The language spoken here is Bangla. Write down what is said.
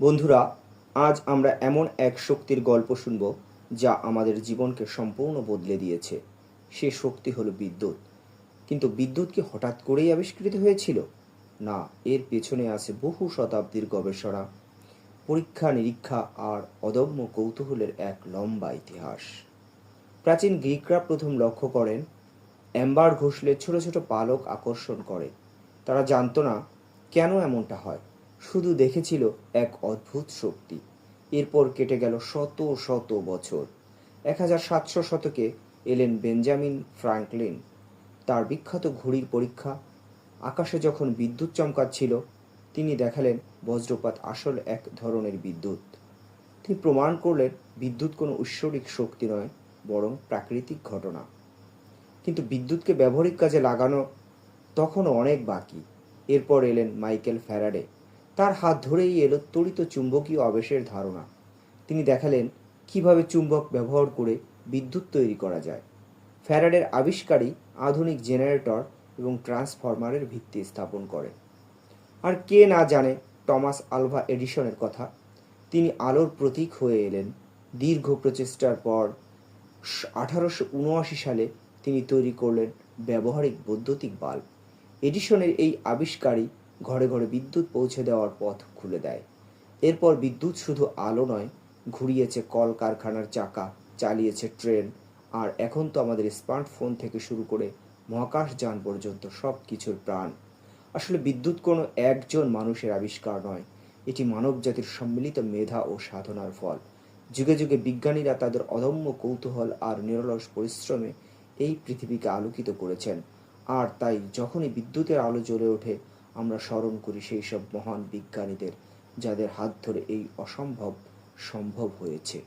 বন্ধুরা, আজ আমরা এমন এক শক্তির গল্প শুনব যা আমাদের জীবনকে সম্পূর্ণ বদলে দিয়েছে। সে শক্তি হলো বিদ্যুৎ। কিন্তু বিদ্যুৎ কি হঠাৎ করেই আবিষ্কৃত হয়েছিল? না, এর পেছনে আছে বহু শতাব্দীর গবেষণা। পরীক্ষা, নিরীক্ষা আর অদম্য কৌতূহলের এক লম্বা ইতিহাস। প্রাচীন গ্রিকরা প্রথম লক্ষ্য করেন, অ্যাম্বার ঘষলে ছোট ছোট পালক আকর্ষণ করে। তারা জানতো না কেন এমনটা হয়। শুধু দেখেছিল এক অদ্ভুত শক্তি। এরপর কেটে গেল শত শত বছর। এক হাজার সাতশো শতকে এলেন বেঞ্জামিন ফ্রাঙ্কলিন। তার বিখ্যাত ঘড়ির পরীক্ষা, আকাশে যখন বিদ্যুৎ চমকাচ্ছিল, তিনি দেখালেন বজ্রপাত আসল এক ধরনের বিদ্যুৎ। তিনি প্রমাণ করলেন বিদ্যুৎ কোনো ঐশ্বরিক শক্তি নয়, বরং প্রাকৃতিক ঘটনা। কিন্তু বিদ্যুৎকে ব্যবহারিক কাজে লাগানো তখনও অনেক বাকি। এরপর এলেন মাইকেল ফ্যারাডে। তার হাত ধরেই এলো তড়িত চুম্বকীয় আবেশের ধারণা। তিনি দেখালেন কীভাবে চুম্বক ব্যবহার করে বিদ্যুৎ তৈরি করা যায়। ফ্যারাডের আবিষ্কারই আধুনিক জেনারেটর এবং ট্রান্সফরমারের ভিত্তি স্থাপন করে আর কে না জানে টমাস আলভা এডিসনের কথা, তিনি আলোর প্রতীক হয়ে এলেন। দীর্ঘ প্রচেষ্টার পর আঠারোশো উনআশি সালে তিনি তৈরি করলেন ব্যবহারিক বৈদ্যুতিক বাল্ব। এডিসনের এই আবিষ্কারই ঘরে ঘরে বিদ্যুৎ পৌঁছে দেওয়ার পথ খুলে দেয়। এরপর বিদ্যুৎ শুধু আলো নয়, ঘুরিয়েছে কল কারখানার চাকা, চালিয়েছে ট্রেন, আর এখন তো আমাদের স্মার্টফোন থেকে শুরু করে মহাকাশ যান পর্যন্ত সব কিছুর প্রাণ। আসলে বিদ্যুৎ কোনো একজন মানুষের আবিষ্কার নয়, এটি মানবজাতির সম্মিলিত মেধা ও সাধনার ফল। যুগে যুগে বিজ্ঞানীরা তাদের অদম্য কৌতূহল আর নিরলস পরিশ্রমে এই পৃথিবীকে আলোকিত করেছেন, আর তাই যখনই বিদ্যুতের আলো জ্বলে ওঠে আমরা স্মরণ করি সেই সব মহান বিজ্ঞানীদের যাদের হাত ধরে এই অসম্ভব সম্ভব হয়েছে।